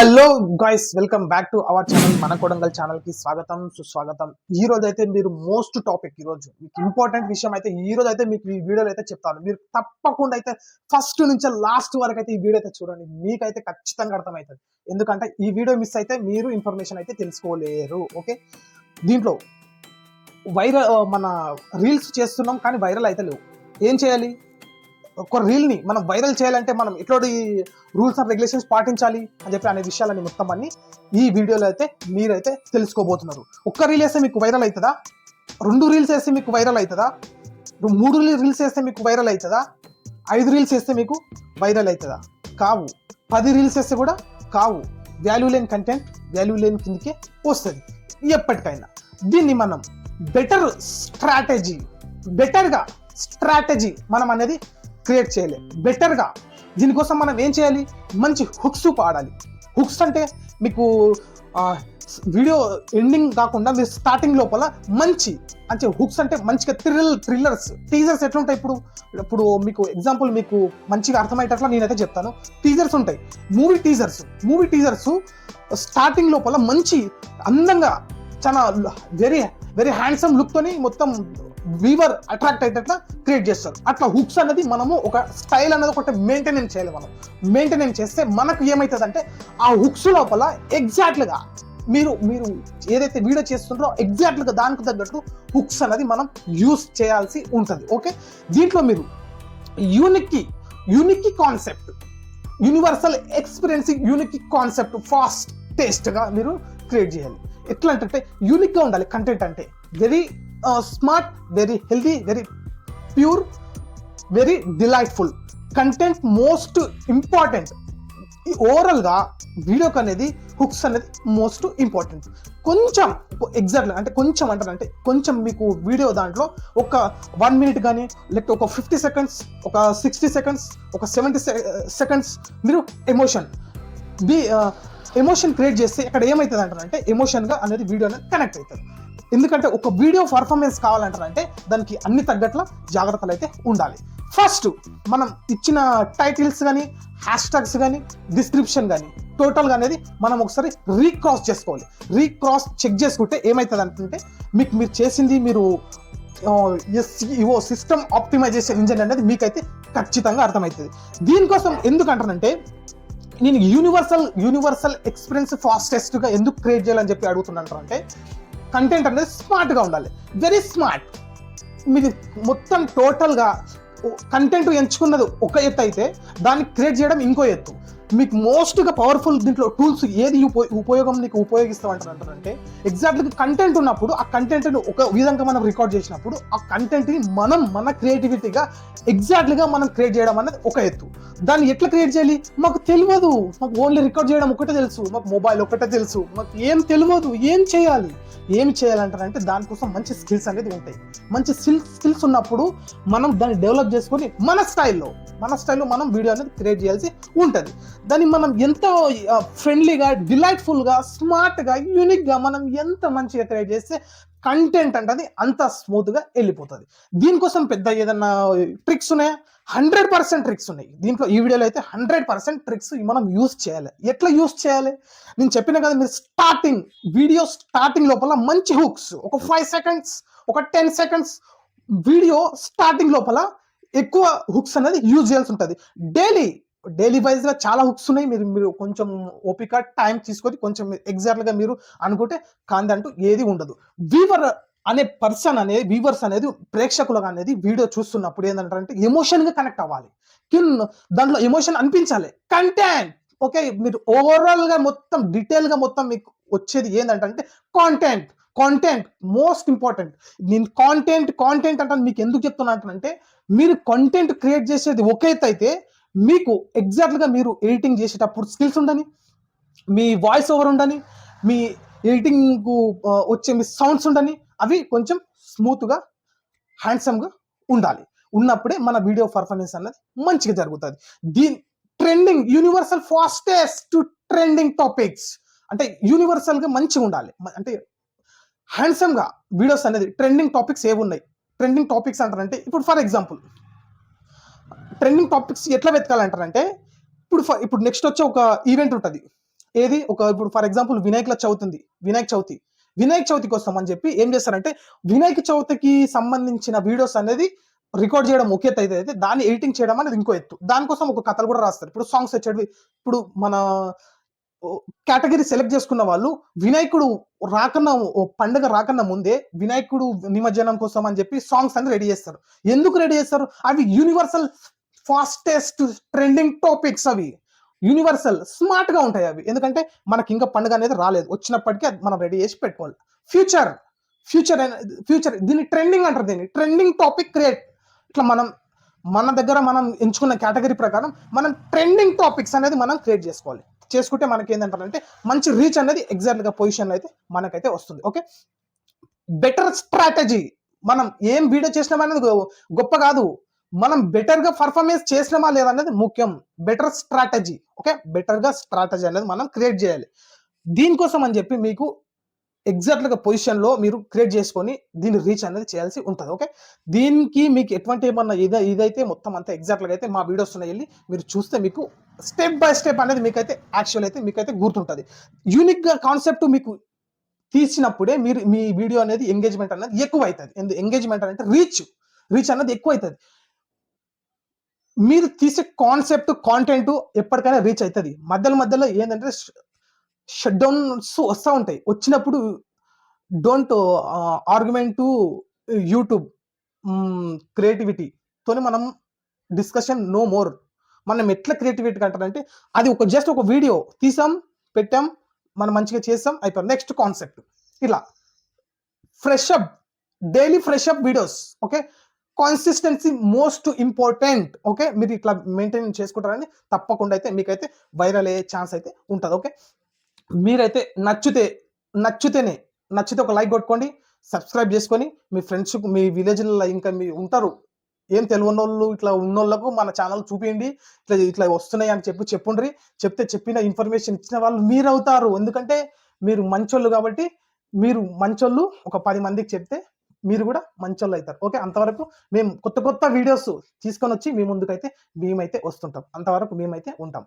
Hello guys welcome back to our channel మన కొడంగల్ ఛానల్కి స్వాగతం సుస్వాగతం. ఈ రోజు అయితే మీరు మోస్ట్ టాపిక్ ఈ రోజు. మీకు ఇంపార్టెంట్ విషయం అయితే ఈ రోజు అయితే మీకు ఈ వీడియోలో అయితే చెప్తాను. మీరు తప్పకుండా అయితే ఫస్ట్ నుంచి లాస్ట్ వరకు అయితే ఈ వీడియో అయితే చూడండి. మీకైతే ఖచ్చితంగా అర్థమవుతుంది. ఎందుకంటే ఈ వీడియో మిస్ అయితే మీరు ఇన్ఫర్మేషన్ అయితే తెలుసుకోలేరు. ఓకే దీంట్లో వైరల్ మన రీల్స్ చేస్తున్నాం కానీ వైరల్ అయితే లేవు. ఏం చేయాలి? ఒక రీల్ని మనం వైరల్ చేయాలంటే మనం ఎట్లాంటి రూల్స్ అండ్ రెగ్యులేషన్స్ పాటించాలి అని చెప్పి అనే విషయాలని మొత్తం అన్ని ఈ వీడియోలో అయితే మీరైతే తెలుసుకోబోతున్నారు. ఒక్క రీల్ వేస్తే మీకు వైరల్ అవుతుందా? రెండు రీల్స్ వేస్తే మీకు వైరల్ అవుతుందా? మూడు రీల్స్ వేస్తే మీకు వైరల్ అవుతుందా? ఐదు రీల్స్ వేస్తే మీకు వైరల్ అవుతుందా? కావు. పది రీల్స్ వేస్తే కూడా కావు. వాల్యూ లేని కంటెంట్ వాల్యూ లేని కిందకే వస్తుంది. ఎప్పటికైనా. దీన్ని మనం బెటర్ స్ట్రాటజీ బెటర్గా స్ట్రాటజీ మనం అనేది క్రియేట్ చేయాలి. బెటర్గా దీనికోసం మనం ఏం చేయాలి? మంచి హుక్స్ పాడాలి. హుక్స్ అంటే మీకు వీడియో ఎండింగ్ కాకుండా మీరు స్టార్టింగ్ లోపల మంచి అంటే హుక్స్ అంటే మంచిగా థ్రిల్ థ్రిల్లర్స్ టీజర్స్ ఎట్లుంటాయి ఇప్పుడు? ఇప్పుడు మీకు ఎగ్జాంపుల్ మీకు మంచిగా అర్థమయ్యేటట్లా నేనైతే చెప్తాను. టీజర్స్ ఉంటాయి. Movie teasers movie teasers starting లోపల మంచి అందంగా చాలా వెరీ వెరీ హ్యాండ్సమ్ లుక్తోని మొత్తం వీవర్ అట్రాక్ట్ అయ్యేటట్లా క్రియేట్ చేస్తారు. అట్లా హుక్స్ అనేది మనము ఒక స్టైల్ అనేది ఒకటి మెయింటెనెన్స్ చేయాలి మనం. మెయింటెనెన్స్ చేస్తే మనకు ఏమవుతుంది అంటే ఆ హుక్స్ లోపల ఎగ్జాక్ట్గా మీరు మీరు ఏదైతే వీడియో చేస్తుంటారో ఎగ్జాక్ట్గా దానికి తగ్గట్టు హుక్స్ అనేది మనం యూస్ చేయాల్సి ఉంటుంది. ఓకే దీంట్లో మీరు యూనిక్కి యూనిక్కి concept universal experiencing unique concept fast టేస్ట్గా మీరు క్రియేట్ చేయాలి. ఎట్లా అంటే యూనిక్గా ఉండాలి. కంటెంట్ అంటే very smart very healthy very pure very delightful content most important ఈ ఓవరాల్గా వీడియోకి అనేది హుక్స్ అనేది మోస్ట్ ఇంపార్టెంట్ కొంచెం ఎగ్జాక్ట్గా అంటే కొంచెం అంటారు అంటే కొంచెం మీకు వీడియో దాంట్లో ఒక వన్ మినిట్ కానీ లేకపోతే ఒక ఫిఫ్టీ సెకండ్స్ ఒక సిక్స్టీ సెకండ్స్ ఒక సెవెంటీ సెకండ్స్ మీరు ఎమోషన్ బి ఎమోషన్ క్రియేట్ చేస్తే ఇక్కడ ఏమవుతుంది అంటారంటే ఎమోషన్గా అనేది వీడియో అనేది కనెక్ట్ అవుతుంది. ఎందుకంటే ఒక వీడియో పర్ఫార్మెన్స్ కావాలంటారంటే దానికి అన్ని తగ్గట్ల జాగ్రత్తలు అయితే ఉండాలి. ఫస్ట్ మనం ఇచ్చిన టైటిల్స్ కానీ హ్యాష్ ట్యాగ్స్ కానీ డిస్క్రిప్షన్ కానీ టోటల్గా అనేది మనం ఒకసారి రీక్రాస్ చేసుకోవాలి. రీక్రాస్ చెక్ చేసుకుంటే ఏమవుతుంది అంటే మీకు మీరు చేసింది మీరు ఇవో సిస్టమ్ ఆప్టిమైజేషన్ ఇంజన్ అనేది మీకైతే ఖచ్చితంగా అర్థమవుతుంది దీనికోసం ఎందుకు అంటానంటే నేను యూనివర్సల్ యూనివర్సల్ ఎక్స్పీరియన్స్ ఫాస్టెస్ట్గా ఎందుకు క్రియేట్ చేయాలని చెప్పి అడుగుతున్నాను అంటే కంటెంట్ అనేది స్మార్ట్గా ఉండాలి. వెరీ స్మార్ట్ మీది మొత్తం టోటల్గా కంటెంట్ ఎంచుకున్నది ఒక ఎత్తు అయితే దాన్ని క్రియేట్ చేయడం ఇంకో ఎత్తు. మీకు మోస్ట్గా పవర్ఫుల్ దీంట్లో టూల్స్ ఏది ఉపయోగం నీకు ఉపయోగిస్తామంటారు అంటారంటే ఎగ్జాక్ట్గా కంటెంట్ ఉన్నప్పుడు ఆ కంటెంట్ని ఒక విధంగా మనం రికార్డ్ చేసినప్పుడు ఆ కంటెంట్ని మనం మన క్రియేటివిటీగా ఎగ్జాక్ట్గా మనం క్రియేట్ చేయడం అనేది ఒక ఎత్తు. దాన్ని ఎట్లా క్రియేట్ చేయాలి? మాకు తెలియదు. మాకు ఓన్లీ రికార్డ్ చేయడం ఒకటే తెలుసు. మాకు మొబైల్ ఒకటే తెలుసు. మాకు ఏం తెలియదు. ఏం చేయాలి? ఏం చేయాలంటారంటే దానికోసం మంచి స్కిల్స్ అనేది ఉంటాయి. మంచి స్కిల్స్ స్కిల్స్ ఉన్నప్పుడు మనం దాన్ని డెవలప్ చేసుకొని మన స్టైల్లో మన స్టైల్లో మనం వీడియో అనేది క్రియేట్ చేయాల్సి ఉంటుంది. దాన్ని మనం ఎంత ఫ్రెండ్లీగా డిలైట్ఫుల్గా స్మార్ట్గా యూనిక్గా మనం ఎంత మంచిగా క్రియేట్ చేస్తే కంటెంట్ అంటే అంత స్మూత్గా వెళ్ళిపోతుంది. దీనికోసం పెద్ద ఏదన్నా ట్రిక్స్ ఉన్నాయా? హండ్రెడ్ పర్సెంట్ ట్రిక్స్ ఉన్నాయి. దీంట్లో ఈ వీడియోలో అయితే హండ్రెడ్ పర్సెంట్ ట్రిక్స్ మనం యూస్ చేయాలి. ఎట్లా యూస్ చేయాలి? నేను చెప్పిన కదా మీరు స్టార్టింగ్ వీడియో స్టార్టింగ్ లోపల మంచి హుక్స్ ఒక ఫైవ్ సెకండ్స్ ఒక టెన్ సెకండ్స్ వీడియో స్టార్టింగ్ లోపల ఎక్కువ హుక్స్ అనేది యూజ్ చేయాల్సి ఉంటుంది. డైలీ డైలీ వైజ్గా చాలా హుక్స్ ఉన్నాయి. మీరు మీరు కొంచెం ఓపిక టైం తీసుకొని కొంచెం ఎగ్జాక్ట్గా మీరు అనుకుంటే కాందంటూ ఏది ఉండదు. వీవర్ అనే పర్సన్ అనేది వీవర్స్ అనేది ప్రేక్షకులకు అనేది వీడియో చూస్తున్నప్పుడు ఏంటంటే ఎమోషన్గా కనెక్ట్ అవ్వాలి. కిన్ దాంట్లో ఎమోషన్ అనిపించాలి. కంటెంట్! ఓకే మీరు ఓవరాల్గా మొత్తం డీటెయిల్గా మొత్తం మీకు వచ్చేది ఏంటంటే కాంటెంట్ కాంటెంట్ మోస్ట్ ఇంపార్టెంట్ నేను కాంటెంట్ కాంటెంట్ అంటే మీకు ఎందుకు చెప్తున్నా అంటే మీరు కంటెంట్ క్రియేట్ చేసేది ఒక అయితే మీకు ఎగ్జాక్ట్గా మీరు ఎడిటింగ్ చేసేటప్పుడు స్కిల్స్ ఉండని మీ వాయిస్ ఓవర్ ఉండని మీ ఎడిటింగ్కు వచ్చే మీ సౌండ్స్ ఉండని అవి కొంచెం స్మూత్గా హ్యాండ్సమ్గా ఉండాలి. ఉన్నప్పుడే మన వీడియో పర్ఫార్మెన్స్ అన్నది మంచిగా జరుగుతుంది. దీని trending universal fastest trending topics అంటే యూనివర్సల్గా మంచిగా ఉండాలి. అంటే హ్యాండ్సమ్గా వీడియోస్ అనేది ట్రెండింగ్ టాపిక్స్ ఏవి ఉన్నాయి? ట్రెండింగ్ టాపిక్స్ అంటారంటే ఇప్పుడు ఫర్ ఎగ్జాంపుల్ ట్రెండింగ్ టాపిక్స్ ఎట్లా వెతకాలంటారంటే ఇప్పుడు ఫ- ఇప్పుడు నెక్స్ట్ వచ్చే ఒక ఈవెంట్ ఉంటుంది. ఏది? ఒక ఇప్పుడు ఫర్ ఎగ్జాంపుల్ వినాయకుల చవితి ఉంది వినాయక చవితి. వినాయక చవితి కోసం అని చెప్పి ఏం చేస్తారంటే వినాయక చవితికి సంబంధించిన వీడియోస్ అనేది రికార్డ్ చేయడం ఒక ఎత్తు అయితే అయితే దాన్ని ఎడిటింగ్ చేయడం అనేది ఇంకో ఎత్తు. దానికోసం ఒక కథలు కూడా రాస్తారు. ఇప్పుడు సాంగ్స్ వచ్చేవి ఇప్పుడు మన కేటగిరీ సెలెక్ట్ చేసుకున్న వాళ్ళు వినాయకుడు రాకన్నా ఓ పండుగ రాకన్నా ముందే వినాయకుడు నిమజ్జనం కోసం అని చెప్పి సాంగ్స్ అన్ని రెడీ చేస్తారు. ఎందుకు రెడీ చేస్తారు? అవి యూనివర్సల్ ఫాస్టెస్ట్ ట్రెండింగ్ టాపిక్స్ అవి. యూనివర్సల్ స్మార్ట్గా ఉంటాయి అవి. ఎందుకంటే మనకి ఇంకా పండుగ అనేది రాలేదు. వచ్చినప్పటికీ అది మనం రెడీ చేసి పెట్టుకోవాలి. ఫ్యూచర్ ఫ్యూచర్ ఫ్యూచర్ దీన్ని ట్రెండింగ్ అంటారు దీన్ని. ట్రెండింగ్ టాపిక్ క్రియేట్ ఇట్లా మనం మన దగ్గర మనం ఎంచుకున్న కేటగిరీ ప్రకారం మనం ట్రెండింగ్ టాపిక్స్ అనేది మనం క్రియేట్ చేసుకోవాలి. చేసుకుంటే మనకి ఏంటంటారంటే మంచి రీచ్ అనేది ఎగ్జాక్ట్గా పొజిషన్లో పొజిషన్ అయితే మనకైతే వస్తుంది. ఓకే బెటర్ స్ట్రాటజీ మనం ఏం వీడియో చేసినామా అనేది గొప్ప కాదు. మనం బెటర్గా పర్ఫార్మెన్స్ చేసినామా లేదా అనేది ముఖ్యం. బెటర్ స్ట్రాటజీ ఓకే బెటర్గా స్ట్రాటజీ అనేది మనం క్రియేట్ చేయాలి. దీనికోసం అని చెప్పి మీకు ఎగ్జాక్ట్గా పొజిషన్లో మీరు క్రియేట్ చేసుకొని దీన్ని రీచ్ అనేది చేయాల్సి ఉంటుంది ఓకే దీనికి మీకు ఎటువంటి ఏమన్నా ఇద ఇదైతే మొత్తం అంతా ఎగ్జాక్ట్గా అయితే మా వీడియోస్ ఉన్నాయి వెళ్ళి మీరు చూస్తే మీకు స్టెప్ బై స్టెప్ అనేది మీకైతే యాక్చువల్ అయితే మీకైతే గుర్తుంటుంది. యూనిక్గా కాన్సెప్ట్ మీకు తీసినప్పుడే మీరు మీ వీడియో అనేది ఎంగేజ్మెంట్ అనేది ఎక్కువ అవుతుంది ఎంగేజ్మెంట్ అంటే రీచ్ రీచ్ అనేది ఎక్కువ అవుతుంది మీరు తీసే కాన్సెప్ట్ కాంటెంట్ ఎప్పటికైనా రీచ్ అవుతుంది మధ్యలో మధ్యలో ఏంటంటే షట్ డౌన్స్ వస్తూ ఉంటాయి. వచ్చినప్పుడు డోంట్ ఆర్గ్యుమెంట్ టు యూట్యూబ్ క్రియేటివిటీతోనే మనం డిస్కషన్ నో మోర్. మనం ఎట్లా క్రియేటివిటీ అంటారంటే అది ఒక జస్ట్ ఒక వీడియో తీసాం పెట్టాం మనం మంచిగా చేసాం అయిపోయింది. Next concept. ఇలా. Fresh up. Daily fresh up videos. Okay? Consistency most important. Okay? మీరు ఇట్లా మెయింటైన్ చేసుకుంటారని తప్పకుండా అయితే మీకైతే వైరల్ అయ్యే ఛాన్స్ అయితే ఉంటుంది. ఓకే? మీరైతే నచ్చితే నచ్చితేనే నచ్చితే ఒక లైక్ కొట్టుకోండి సబ్స్క్రైబ్ చేసుకొని మీ ఫ్రెండ్స్ మీ విలేజ్లో ఇంకా మీ ఉంటారు ఏం తెలియని వాళ్ళు ఇట్లా ఉన్నోళ్ళకు మన ఛానల్ చూపించండి ఇట్లా ఇట్లా వస్తున్నాయి అని చెప్పి చెప్పుండ్రి చెప్తే చెప్పిన ఇన్ఫర్మేషన్ ఇచ్చిన వాళ్ళు మీరు అవుతారు ఎందుకంటే మీరు మంచోళ్ళు కాబట్టి మీరు మంచోళ్ళు ఒక పది మందికి చెప్తే మీరు కూడా మంచోళ్ళు అవుతారు. ఓకే అంతవరకు మేము కొత్త కొత్త వీడియోస్ తీసుకొని వచ్చి మీ ముందుకైతే మేమైతే వస్తుంటాం. అంతవరకు మేమైతే ఉంటాం.